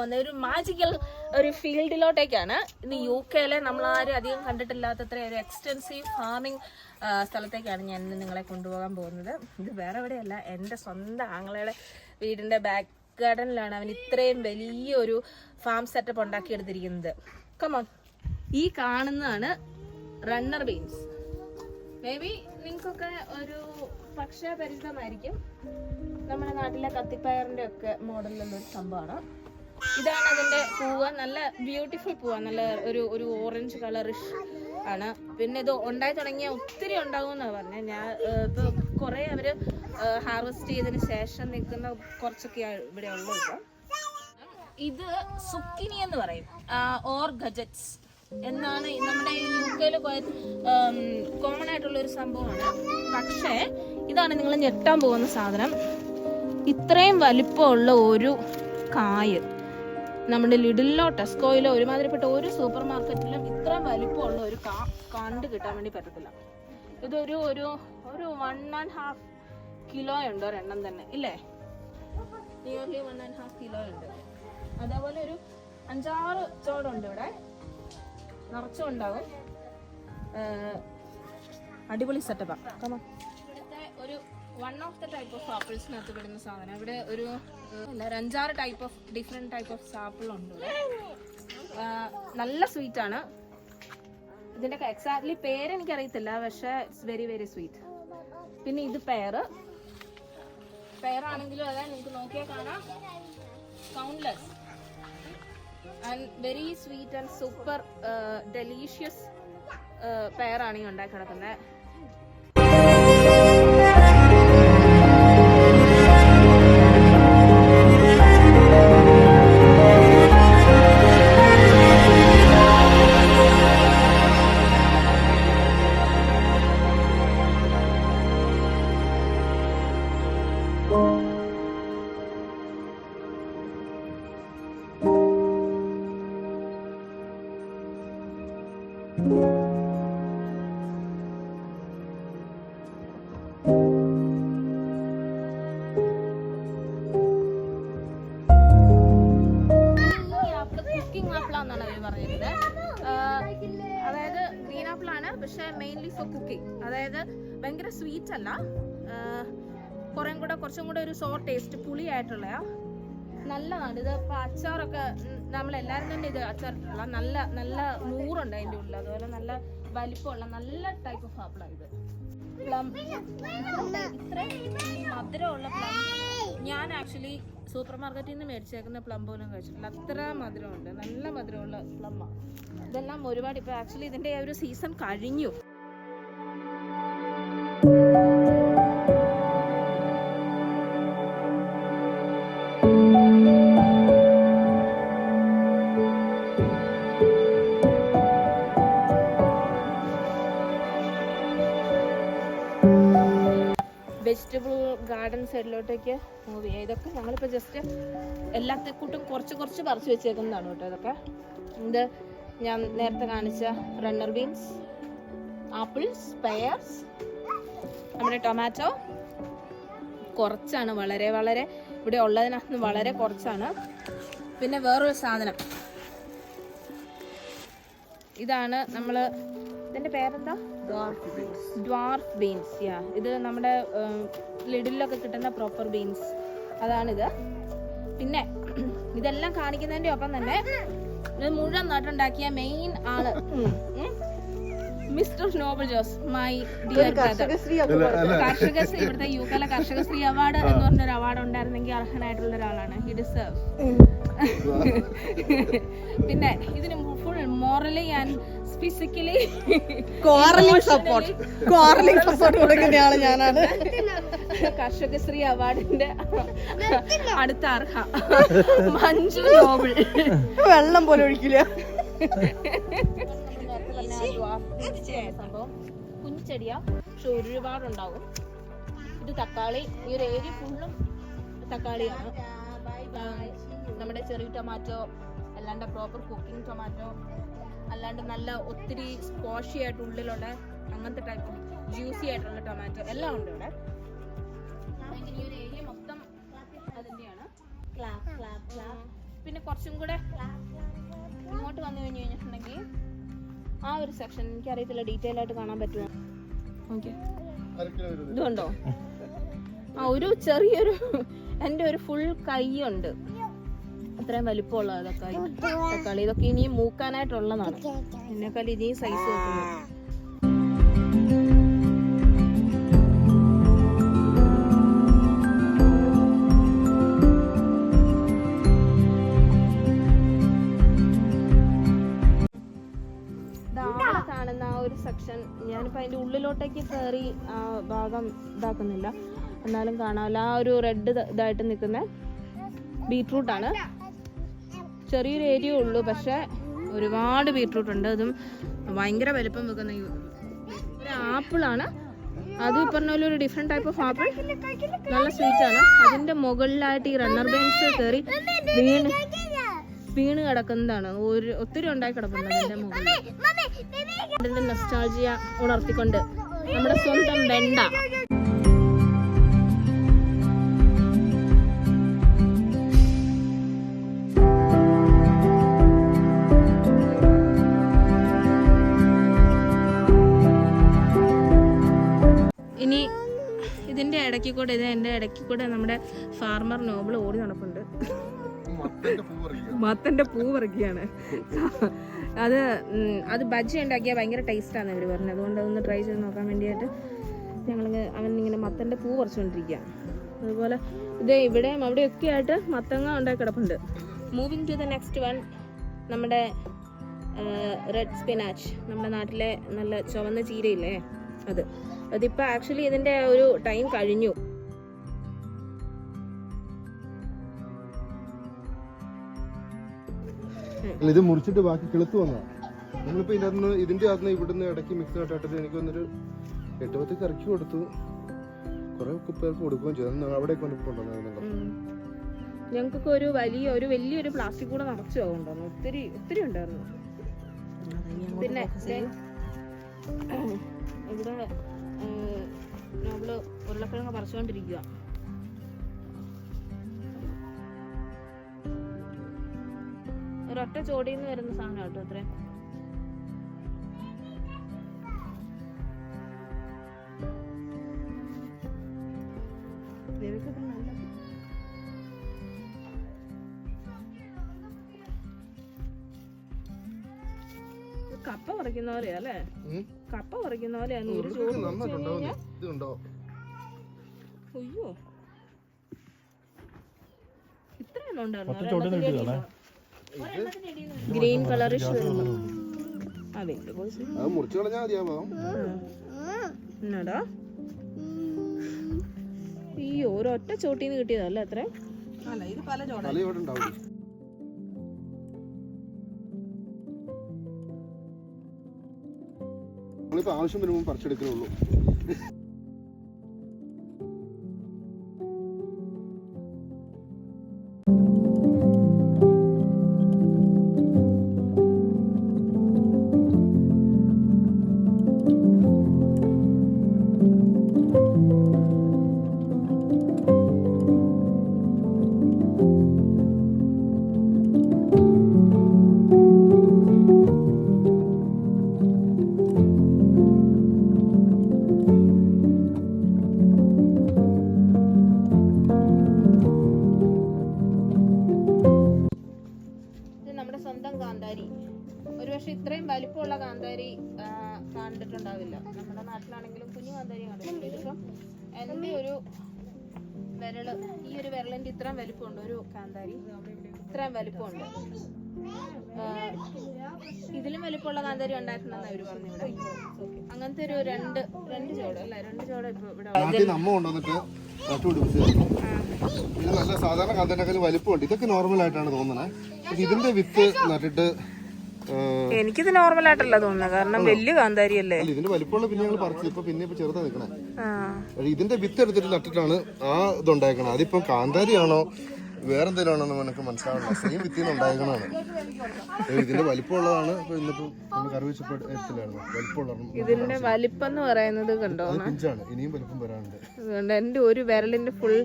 പോകുന്നത് ഒരു മാജിക്കൽ ഒരു ഫീൽഡിലോട്ടേക്കാണ്. ഇന്ന് യു കെയിലെ നമ്മളാരും അധികം കണ്ടിട്ടില്ലാത്തത്ര ഒരു എക്സ്റ്റെൻസീവ് ഫാമിംഗ് സ്ഥലത്തേക്കാണ് ഞാൻ നിങ്ങളെ കൊണ്ടുപോകാൻ പോകുന്നത്. ഇത് വേറെ എവിടെയല്ല എന്റെ സ്വന്തം ആങ്ങളയുടെ വീടിന്റെ ബാക്ക് ഗാർഡനിലാണ് അവൻ ഇത്രയും വലിയൊരു ഫാം സെറ്റപ്പ് ഉണ്ടാക്കിയെടുത്തിരിക്കുന്നത്. കമോൺ ഈ കാണുന്നതാണ് റണ്ണർ ബീൻസ് മേ ബി നിങ്ങൾക്കൊക്കെ ഒരു പക്ഷേ പരിചിതമായിരിക്കും നമ്മുടെ നാട്ടിലെ കത്തിപ്പയറിന്റെ ഒക്കെ മോഡലിലുള്ള ഒരു സംഭവമാണ്. ഇതാണ് അതിന്റെ പൂവ്. നല്ല ബ്യൂട്ടിഫുൾ പൂവ. നല്ല ഒരു ഒരു ഓറഞ്ച് കളറിഷ് ആണ്. പിന്നെ ഇത് ഉണ്ടായി തുടങ്ങിയ ഒത്തിരി ഉണ്ടാവും എന്നാണ് പറഞ്ഞത് ഞാൻ ഏഹ്, ഇപ്പൊ കുറെ അവർ ഹാർവെസ്റ്റ് ചെയ്തതിന് ശേഷം നിൽക്കുന്ന കുറച്ചൊക്കെ ഇവിടെ ഇപ്പം. ഇത് സുക്കിനി എന്ന് പറയും. ഓർ ഗജറ്റ്സ് എന്നാണ് നമ്മുടെ യു കെയിൽ കോമൺ ആയിട്ടുള്ള ഒരു സംഭവമാണ്. പക്ഷേ ഇതാണ് നിങ്ങൾ ഞെട്ടാൻ പോകുന്ന സാധനം. ഇത്രയും വലിപ്പമുള്ള ഒരു കായ്. നമ്മുടെ ലിഡിലോ ടെസ്കോയിലോ ഒരുമാതിരിപ്പെട്ട ഒരു സൂപ്പർ മാർക്കറ്റിലും ഇത്രയും വലിപ്പമുള്ള ഒരു കാ കണ്ട് കിട്ടാൻ വേണ്ടി പറ്റത്തില്ല. ഇതൊരു ഒരു ഒരു വൺ ആൻഡ് ഹാഫ് കിലോ ഉണ്ട് ഒരെണ്ണം തന്നെ. ഇല്ലേ? Nearly one and half kilo ഉണ്ട്. അതേപോലെ ഒരു അഞ്ചാറ് ചോടുണ്ട് ഇവിടെ. നിറച്ചും ഉണ്ടാവും. അടിപൊളി സെറ്റപ്പാണ് ഇവിടുത്തെ ഒരു one of the type of ആപ്പിൾസിനകത്ത് പെടുന്ന സാധനം. ഇവിടെ ഒരു അഞ്ചാറ് type of different type of ഏഹ്, നല്ല സ്വീറ്റ് ആണ്. ഇതിന്റെ എക്സാക്ട്ലി പേര് എനിക്കറിയത്തില്ല പക്ഷേ ഇറ്റ്സ് വെരി വെരി സ്വീറ്റ് പിന്നെ ഇത് പെയർ പെയറാണെങ്കിലും അതെ നിങ്ങൾക്ക് നോക്കിയാൽ കാണാം. Countless and very sweet and super delicious പെയറാണ് ഈ ഉണ്ടാക്കി കിടക്കുന്നത് അതായത് ഗ്രീൻ ആപ്പിൾ ആണ്. പക്ഷെ മെയിൻലി ഫോർ കുക്കിംഗ് അതായത് ഭയങ്കര സ്വീറ്റ് അല്ല. കുറേ കൂടെ കുറച്ചും കൂടെ ഒരു സോ ടേസ്റ്റ് പുളിയായിട്ടുള്ളയാ. നല്ലതാണ്. ഇത് ഇപ്പൊ അച്ചാറൊക്കെ നമ്മൾ എല്ലാവരും തന്നെ ഇത് അച്ചാറിട്ടുള്ള നല്ല നല്ല നൂറുണ്ട് അതിന്റെ ഉള്ളിൽ. അതുപോലെ നല്ല വലിപ്പമുള്ള നല്ല ടൈപ്പ് ഓഫ് ആപ്പിളാണ് ഇത്. പ്ലം. ഇത്രയും മധുരമുള്ള പ്ലം. ഞാൻ ആക്ച്വലി സൂപ്പർ മാർക്കറ്റിൽ നിന്ന് മേടിച്ചേക്കുന്ന പ്ലം പോലും കഴിച്ചിട്ടില്ല. അത്ര മധുരമുണ്ട്. നല്ല മധുരമുള്ള പ്ലമ്മാണ് ഇതെല്ലാം ഒരുപാട് ഇപ്പൊ ആക്ച്വലി ഇതിന്റെ ഒരു സീസൺ കഴിഞ്ഞു. സൈഡിലോട്ടേക്ക് മൂവ് ചെയ്യുക ഇതൊക്കെ ഞങ്ങളിപ്പോൾ ജസ്റ്റ് എല്ലാത്തെ കൂട്ടും കുറച്ച് കുറച്ച് പറിച്ച് വെച്ചേക്കുന്നതാണ് കേട്ടോ ഇതൊക്കെ. ഇത് ഞാൻ നേരത്തെ കാണിച്ച റണ്ണർ ബീൻസ് ആപ്പിൾസ് പെയർസ് നമ്മുടെ ടൊമാറ്റോ കുറച്ചാണ് വളരെ വളരെ ഇവിടെ ഉള്ളതിനകത്ത് വളരെ കുറച്ചാണ്. പിന്നെ വേറൊരു സാധനം. ഇതാണ് നമ്മൾ ഇതിന്റെ പേരെന്താ? ഡ്വാർഫ് ബീൻസ് യാ ഇത് നമ്മുടെ ലിഡിലൊക്കെ കിട്ടുന്ന പ്രോപ്പർ ബീൻസ് അതാണിത്. പിന്നെ ഇതെല്ലാം കാണിക്കുന്നതിന്റെ ഒപ്പം തന്നെ ഇത് മുഴുവൻ നട്ടുണ്ടാക്കിയ main all. Mister Noble Jose my dear Karshakasree ഇവിടുത്തെ യു കെയിലെ കർഷകശ്രീ അവാർഡ് എന്ന് പറഞ്ഞൊരു അവാർഡ് ഉണ്ടായിരുന്നെങ്കിൽ അർഹനായിട്ടുള്ള ഒരാളാണ്. ഹി ഡിസേർവ് പിന്നെ ഇതിന് full morally and physically corralling support corralling support കൊടുക്കുന്ന ആൾ ഞാനാണ്. കർഷകശ്രീ അവാർഡിന്റെ അടുത്ത അർഹ. മഞ്ജു നോബിൾ വെള്ളം പോലെ ഒഴിക്കില്ല. സംഭവം? കുഞ്ഞു ചെടിയാ പക്ഷെ ഒരുപാടുണ്ടാവും. ഇത് തക്കാളി ഈ ഒരു ഏരിയ ഫുള്ളും തക്കാളിയാണ്. നമ്മുടെ ചെറിയ ടൊമാറ്റോ അല്ലാണ്ട് പ്രോപ്പർ കുക്കിംഗ് ടൊമാറ്റോ അല്ലാണ്ട് നല്ല ഒത്തിരി സ്പോഷി ആയിട്ട് ഉള്ളിലുള്ള അങ്ങനത്തെ ടൈപ്പ് ജ്യൂസി ആയിട്ടുള്ള ടൊമാറ്റോ എല്ലാം ഉണ്ട് ഇവിടെ. ഈ ഒരു ഏരിയ മൊത്തം അതിന്റെയാണ്. പിന്നെ കുറച്ചും കൂടെ ഇങ്ങോട്ട് വന്നു കഴിഞ്ഞു കഴിഞ്ഞിട്ടുണ്ടെങ്കിൽ ആ ഒരു സെക്ഷൻ എനിക്കറിയത്തില്ല. ഡീറ്റെയിൽ ആയിട്ട് കാണാൻ പറ്റുമോ? ഓക്കെ ഇതുണ്ടോ? ആ ഒരു ചെറിയൊരു എന്റെ ഒരു ഫുൾ കൈയുണ്ട്. അത്രയും വലിപ്പമുള്ള തക്കാളി തക്കാളി. ഇതൊക്കെ ഇനിയും മൂക്കാനായിട്ടുള്ളതാണ്. എന്നെക്കാൾ ഇനിയും സൈസ് വെക്കുന്നു സെക്ഷൻ ഞാനിപ്പോ അതിന്റെ ഉള്ളിലോട്ടേക്ക് കയറി ആ ഭാഗം ഇതാക്കുന്നില്ല. എന്നാലും കാണാമല്ലോ. ആ ഒരു റെഡ് ഇതായിട്ട് നിൽക്കുന്ന ബീട്രൂട്ട് ആണ്. ചെറിയൊരു ഏരിയ ഉള്ളൂ പക്ഷെ ഒരുപാട് ബീട്രൂട്ട് ഉണ്ട്. അതും ഭയങ്കര വലുപ്പം വെക്കുന്ന ഒരു ആപ്പിൾ ആണ്. അതും ഈ പറഞ്ഞ പോലെ ഒരു ഡിഫറെന്റ് ടൈപ്പ് ഓഫ് ആപ്പിൾ നല്ല സ്വീറ്റ് ആണ്. അതിന്റെ മുകളിലായിട്ട് ഈ റണ്ണർ ബെൻസ് കയറി വീണ് വീണ് കിടക്കുന്നതാണ്. ഒരു ഒത്തിരി ഉണ്ടായി കിടക്കുന്നുണ്ട് അതിന്റെ മുകളിൽ. നൊസ്റ്റാൾജിയ ഉണർത്തിക്കൊണ്ട് നമ്മുടെ സ്വന്തം വെണ്ട. ഇനി ഇതിന്റെ ഇടയ്ക്ക് കൂടെ ഇത് എന്റെ ഇടയ്ക്ക് കൂടെ നമ്മുടെ ഫാർമർ നോബിൾ ഓടി നടപ്പുണ്ട്. മത്തന്റെ പൂ പറിക്കുകയാണ്. അത് അത് ബജ്ജി ഉണ്ടാക്കിയാൽ ഭയങ്കര ടേസ്റ്റാണ് ഇവർ പറഞ്ഞത്. അതുകൊണ്ട് അതൊന്ന് ട്രൈ ചെയ്ത് നോക്കാൻ വേണ്ടിയിട്ട് ഞങ്ങൾ അവൻ ഇങ്ങനെ മത്തന്റെ പൂ പറിച്ചുകൊണ്ടിരിക്കുക അതുപോലെ ഇത് ഇവിടെയും അവിടെയൊക്കെ ആയിട്ട് മത്തങ്ങ ഉണ്ടാക്കി കിടപ്പുണ്ട്. Moving to the next one നമ്മുടെ റെഡ് സ്പിനാച്ച് നമ്മുടെ നാട്ടിലെ നല്ല ചുവന്ന ചീരയില്ലേ അത്. അതിപ്പോൾ ആക്ച്വലി ഇതിന്റെ ഒരു ടൈം കഴിഞ്ഞു. അല്ല ഇത് മുറിച്ചിട്ട് ബാക്കി കിളുത്ത് വന്നതാണ് നമ്മളിപ്പോ ഇതിനകത്ത് ഇതിന്റെ അകത്ത് ഇവിടുന്ന് ഇടയ്ക്ക് മിക്സ് ആയിട്ട് എനിക്ക് വന്നൊരു എട്ട് പത്തേക്ക് ഇറക്കി കൊടുത്തു. കുറെ പേർക്ക് കൊടുക്കുകയും ചെയ്തു. അവിടെ കൊണ്ടുപോകുന്നുണ്ടോ ഞങ്ങൾക്കൊക്കെ ഒരു വലിയ ഒരു വലിയൊരു പ്ലാസ്റ്റിക് കൂടെ നിറച്ചു പോകുന്നുണ്ടായിരുന്നു ഒത്തിരി ഒത്തിരി ഉണ്ടായിരുന്നു. പിന്നെ ഇവിടെ നമ്മൾ ഉരുളക്കിഴങ്ങ് പറിച്ചുകൊണ്ടിരിക്കുക ഒരൊറ്റ ചോടിയിൽ നിന്ന് വരുന്ന സാധനം കേട്ടോ അത്രേ. കപ്പ പറിക്കുന്ന പോലെയാ അല്ലേ? കപ്പ പറിക്കുന്ന ചോറ് അയ്യോ. ഇത്രയൊന്നും ഉണ്ടായിരുന്നു. ഗ്രീൻ കളറിഷ് വരുന്നു മുറിച്ചു കളഞ്ഞാൽ മതിയാവാം? എന്നാടാ? ഈ ഒരൊറ്റ ചോട്ടീന്ന് കിട്ടിയതല്ലേ അത്ര? അല്ല ഇത് പല ചോട തല ഇവിടെ ഉണ്ടാവും. നമ്മളിപ്പോ ആവശ്യം വരുമ്പോൾ പറിച്ചെടുക്കുന്നുള്ളൂ ഒരു പക്ഷെ ഇത്രയും വലിപ്പമുള്ള കാന്താരി കണ്ടിട്ടുണ്ടാവില്ല. നമ്മുടെ നാട്ടിലാണെങ്കിലും കുഞ്ഞു കാന്താരി കണ്ടിട്ടുണ്ട്. ഇതിപ്പം എന്റെ ഒരു വിരൾ ഈ ഒരു വിരലിന്റെ ഇത്രയും വലിപ്പമുണ്ട്. ഒരു കാന്താരി ഇത്രയും വലിപ്പമുണ്ട്. ഇതിലും വലിപ്പമുള്ള കാന്താരി ഉണ്ടായിട്ടുണ്ടെന്ന് അവർ പറഞ്ഞു ഇവിടെ അങ്ങനത്തെ ഒരു രണ്ട് രണ്ട് ചോട് അല്ല? രണ്ട് ചോട് ഇപ്പൊ ഇവിടെ നമ്മ. ഇത് നല്ല സാധാരണ കാന്താരിനേക്കാൾ വലിപ്പമുണ്ട്. ഇതൊക്കെ നോർമൽ ആയിട്ടാണ് തോന്നുന്നത് ഇതിന്റെ വിത്ത് നട്ടിട്ട് എനിക്കിത് നോർമൽ ആയിട്ടല്ല തോന്നുന്നത്. കാരണം വലിയ കാന്താരി അല്ലേ ഇതിന്റെ വലിപ്പമുള്ള പിന്നെ ഞങ്ങൾ പറിച്ചു. ഇപ്പൊ പിന്നെ ഇപ്പൊ ചെറുതാ നിക്കണേ. ഇതിന്റെ വിത്ത് എടുത്തിട്ട് നട്ടിട്ടാണ് ആ ഇതുണ്ടാക്കണത്. അതിപ്പം കാന്താരിയാണോ? വേറെന്തെങ്കിലും ആണോ എന്ന് എനിക്ക് മനസ്സിലാവണം സെയിം വിത്തിൽ നിന്ന് ഇതിന്റെ വലിപ്പമുള്ളതാണ്. ഇപ്പൊ ഇന്നിപ്പോ നമ്മൾ കറി വെച്ചപ്പോ എടുത്തില്ലായിരുന്നു. വലിപ്പമുള്ള ഇതിന്റെ വലിപ്പം എന്ന് പറയുന്നത് കണ്ടോ? പിഞ്ചാണ്. ഇനിയും വലിപ്പം വരാനുണ്ട്. അതുകൊണ്ട് എന്റെ ഒരു വിരലിന്റെ ഫുൾ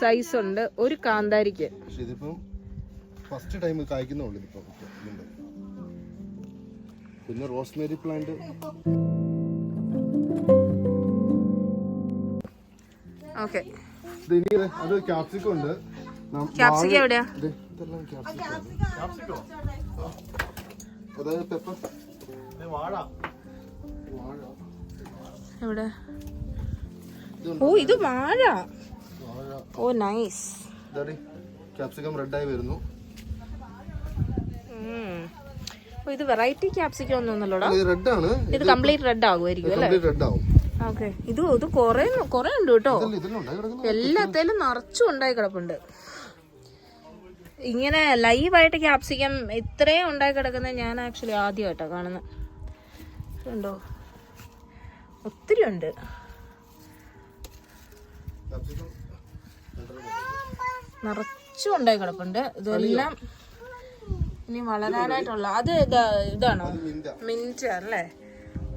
സൈസ് ഉണ്ട് ഒരു കാന്താരിക്ക്. പക്ഷെ ഇതിപ്പം ഫസ്റ്റ് ടൈം കായ്ക്കുന്നുള്ളൂ ഇതിപ്പോ. പിന്നെ റോസ്മേരി പ്ലാന്റ്. ഓക്കെ. അത് ക്യാപ്സിക്കം ഉണ്ട്. ക്യാപ്സിക്കം എവിടെയാ? അതായത് പെപ്പർ വാഴ. എവിടെ? ഓ ഇത് വാഴ. ഓ നൈസ്. ക്യാപ്സിക്കം റെഡായി വരുന്നു. ഓ ഇത് വെറൈറ്റി ക്യാപ്സിക്കം ഒന്നും ഒന്നല്ലോടാ ഇത് റെഡ് ആണ്. ഇത് കംപ്ലീറ്റ് റെഡ് ആകുമായിരിക്കും അല്ലേ? റെഡ് ആവും. ഓക്കെ. ഇത് ഇത് കൊറേ കൊറേ ഉണ്ട് കേട്ടോ. എല്ലാത്തേലും നിറച്ചും ഉണ്ടായി കിടപ്പുണ്ട്. ഇങ്ങനെ ലൈവായിട്ട് ക്യാപ്സിക്കം ഇത്രയും ഉണ്ടായി കിടക്കുന്ന ഞാൻ ആക്ച്വലി ആദ്യമായിട്ടാണ് കാണുന്നത് ഉണ്ടോ ഒത്തിരി ഉണ്ട്. നിറച്ചും ഉണ്ടായി കിടപ്പുണ്ട്. ഇതെല്ലാം ഇനി വളരാനായിട്ടുള്ള അത് ഇതാ ഇതാണോ? മിന്റ് അല്ലേ?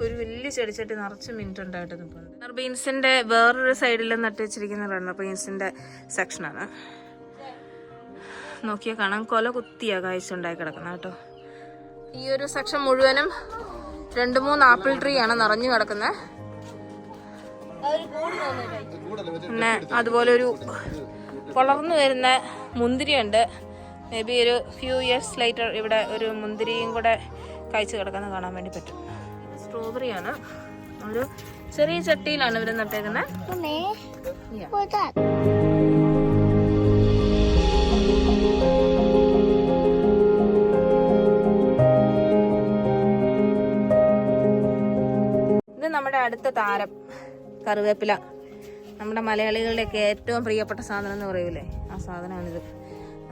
ഒരു വലിയ ചെടിച്ചട്ടി നിറച്ച് മിന്റ് ഉണ്ടായിട്ട് നിൽപ്പുണ്ട്. ബീൻസിന്റെ വേറൊരു സൈഡിൽ നട്ട് വെച്ചിരിക്കുന്ന റണ്ണർ ബീൻസിന്റെ സെക്ഷനാണ് നോക്കിയാൽ കാണാം. കൊല കുത്തിയാ കാഴ്ച ഉണ്ടായി കിടക്കുന്നത് കേട്ടോ. ഈ ഒരു സെക്ഷൻ മുഴുവനും രണ്ട് മൂന്ന് ആപ്പിൾ ട്രീ ആണ് നിറഞ്ഞു കിടക്കുന്നത് പിന്നെ അതുപോലെ ഒരു വളർന്നു വരുന്ന മുന്തിരിയുണ്ട്. മേ ബി ഒരു ഫ്യൂ ഇയേഴ്സ് ലൈറ്റർ ഇവിടെ ഒരു മുന്തിരിയും കൂടെ കഴിച്ച് കിടക്കുന്നത് കാണാൻ വേണ്ടി പറ്റും. സ്ട്രോബെറി ആണ്. ഒരു ചെറിയ ചട്ടിയിലാണ് ഇവർ നട്ടേക്കുന്നത്. നമ്മുടെ അടുത്ത താരം കറിവേപ്പില. നമ്മുടെ മലയാളികളുടെയൊക്കെ ഏറ്റവും പ്രിയപ്പെട്ട സാധനം എന്ന് പറയൂലേ? ആ സാധനമാണിത്.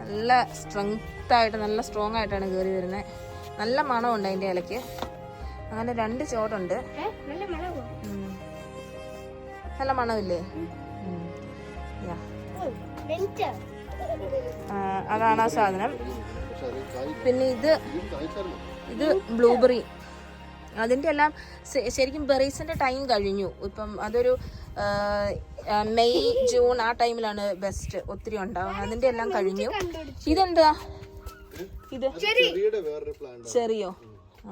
നല്ല സ്ട്രെങ്ത് ആയിട്ട് നല്ല സ്ട്രോങ് ആയിട്ടാണ് കയറി വരുന്നത്. നല്ല മണമുണ്ട് അതിന്റെ ഇലയ്ക്ക്. അങ്ങനെ രണ്ട് ചോട്ടുണ്ട്. നല്ല മണമില്ലേ? അതാണ് ആ സാധനം. പിന്നെ ഇത് ഇത് ബ്ലൂബെറി അതിന്റെ എല്ലാം ശരിക്കും ബെറീസിന്റെ ടൈം കഴിഞ്ഞു. ഇപ്പം അതൊരു മെയ് ജൂൺ ആ ടൈമിലാണ് ബെസ്റ്റ് ഒത്തിരി ഉണ്ടാവുന്നത്. അതിന്റെ എല്ലാം കഴിഞ്ഞു. ഇതെന്താ? ഇത് ചെറിയോ?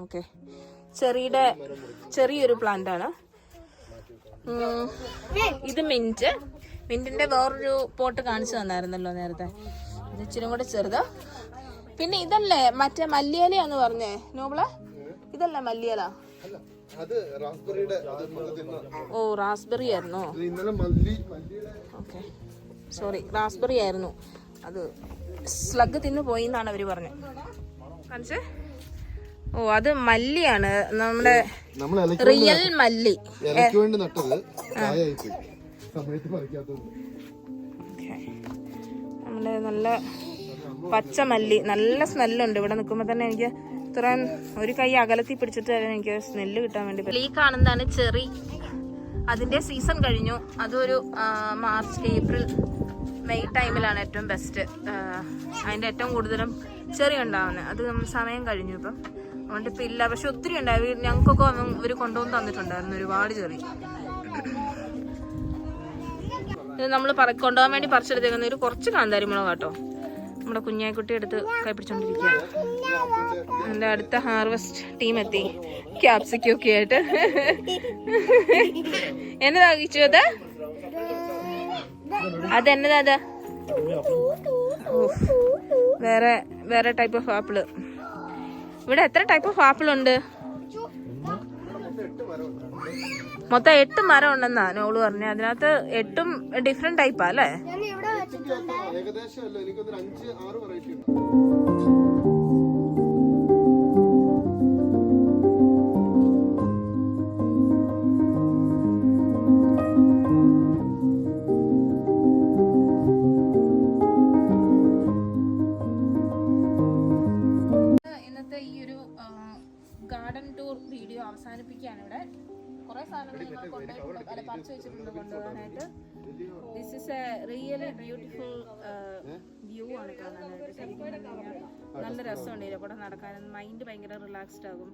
ഓക്കെ. ചെറിയുടെ ചെറിയൊരു പ്ലാന്റ് ആണ്. ഇത് മിന്റ് മിന്റിന്റെ വേറൊരു പോട്ട് കാണിച്ചു തന്നായിരുന്നല്ലോ നേരത്തെ. ഇത് ഇച്ചിരി കൂടെ ചെറുത്. പിന്നെ ഇതല്ലേ? മറ്റേ എന്ന് പറഞ്ഞേ നോബിളെ? ഇതല്ലേ മല്ലിയല. ഓ റാസ്ബെറി ആയിരുന്നു. ഇത് മല്ലി മല്ലിയുടെ ഓക്കെ. സോറി റാസ്ബെറി ആയിരുന്നു. അത് സ്ലഗ് തിന്നു പോയി എന്നാണ് അവർ പറഞ്ഞത്. കാണിച്ചേ? ഓ അത് മല്ലിയാണ്. നമ്മുടെ റിയൽ മല്ലി. വേണ്ടി നട്ടത് നമ്മുടെ നല്ല പച്ച മല്ലി നല്ല സ്മെല്ലുണ്ട് ഇവിടെ നിൽക്കുമ്പോൾ തന്നെ എനിക്ക് ഇത്രയും ഒരു കൈ അകലത്തിൽ പിടിച്ചിട്ട് തന്നെ എനിക്ക് സ്മെല്ല് കിട്ടാൻ വേണ്ടി ഈ കാണുന്നതാണ് ചെറി. അതിന്റെ സീസൺ കഴിഞ്ഞു. അതൊരു മാർച്ച് ഏപ്രിൽ മെയ് ടൈമിലാണ് ഏറ്റവും ബെസ്റ്റ് അതിന്റെ ഏറ്റവും കൂടുതലും ചെറി ഉണ്ടാവുന്നത്. അത് സമയം കഴിഞ്ഞു ഇപ്പം. അതുകൊണ്ട് ഇപ്പം ഇല്ല. പക്ഷെ ഒത്തിരി ഉണ്ടായി. ഞങ്ങൾക്കൊക്കെ ഇവർ കൊണ്ടുവന്ന് തന്നിട്ടുണ്ടായിരുന്നു. ഒരുപാട് ചെറി. ഇത് നമ്മൾ കൊണ്ടുപോകാൻ വേണ്ടി പറിച്ചെടുത്തേക്കുന്ന ഒരു കുറച്ച് കാന്താരി കേട്ടോ നമ്മുടെ കുഞ്ഞായിക്കുട്ടി എടുത്ത് കൈ പിടിച്ചോണ്ടിരിക്കുകയാണ് എന്റെ അടുത്ത ഹാർവസ്റ്റ് ടീം എത്തി. ക്യാപ്സിക്കും ഒക്കെ ആയിട്ട്. എന്നതാ കിച്ചു അത്? അതെന്നതാ അത്. വേറെ വേറെ ടൈപ്പ് ഓഫ് ആപ്പിൾ ഇവിടെ എത്ര ടൈപ്പ് ഓഫ് ആപ്പിൾ ഉണ്ട്? മൊത്തം എട്ട് മരം ഉണ്ടെന്നാ നോൾ പറഞ്ഞു. അതിനകത്ത് എട്ടും ഡിഫറെന്റ് ടൈപ്പാ അല്ലേ? ഏകദേശം അല്ല എനിക്കൊന്നൊരു അഞ്ച് ആറ് വെറൈറ്റി ഉണ്ട്. പറിച്ചു വെച്ചിട്ടുണ്ട് കൊണ്ടുപോകാനായിട്ട്. This is a really beautiful view ആണ് കാണാനായിട്ട് ശരിക്കും. നല്ല രസമുണ്ട് ഇതിലെ കൂടെ നടക്കാൻ മൈൻഡ് ഭയങ്കര റിലാക്സ്ഡ് ആകും.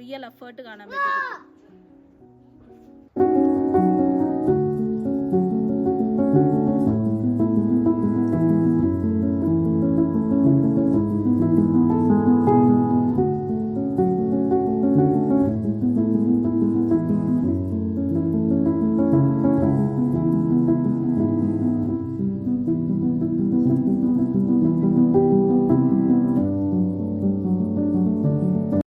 റിയൽ എഫേർട്ട് കാണാൻ പറ്റും.